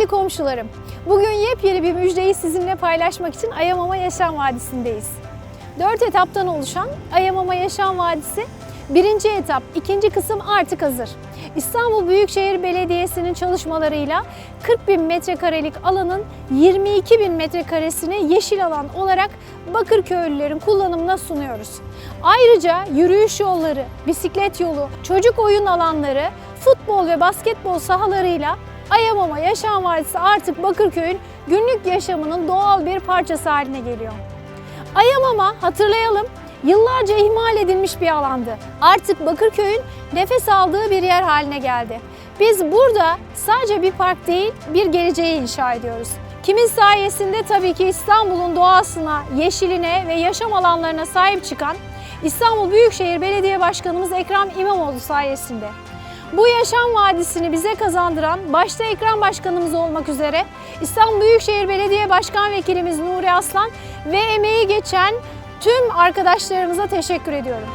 komşularım. Bugün yepyeni bir müjdeyi sizinle paylaşmak için Ayamama Yaşam Vadisi'ndeyiz. Dört etaptan oluşan Ayamama Yaşam Vadisi birinci etap, ikinci kısım artık hazır. İstanbul Büyükşehir Belediyesi'nin çalışmalarıyla 40 bin metrekarelik alanın 22 bin metrekaresini yeşil alan olarak Bakırköylülerin kullanımına sunuyoruz. Ayrıca yürüyüş yolları, bisiklet yolu, çocuk oyun alanları, futbol ve basketbol sahalarıyla Ayamama Yaşam Vadisi artık Bakırköy'ün günlük yaşamının doğal bir parçası haline geliyor. Ayamama hatırlayalım yıllarca ihmal edilmiş bir alandı. Artık Bakırköy'ün nefes aldığı bir yer haline geldi. Biz burada sadece bir park değil bir geleceği inşa ediyoruz. Kimin sayesinde tabii ki İstanbul'un doğasına, yeşiline ve yaşam alanlarına sahip çıkan İstanbul Büyükşehir Belediye Başkanımız Ekrem İmamoğlu sayesinde. Bu yaşam vadisini bize kazandıran başta Ekrem Başkanımız olmak üzere İstanbul Büyükşehir Belediye Başkan Vekilimiz Nuri Aslan ve emeği geçen tüm arkadaşlarımıza teşekkür ediyorum.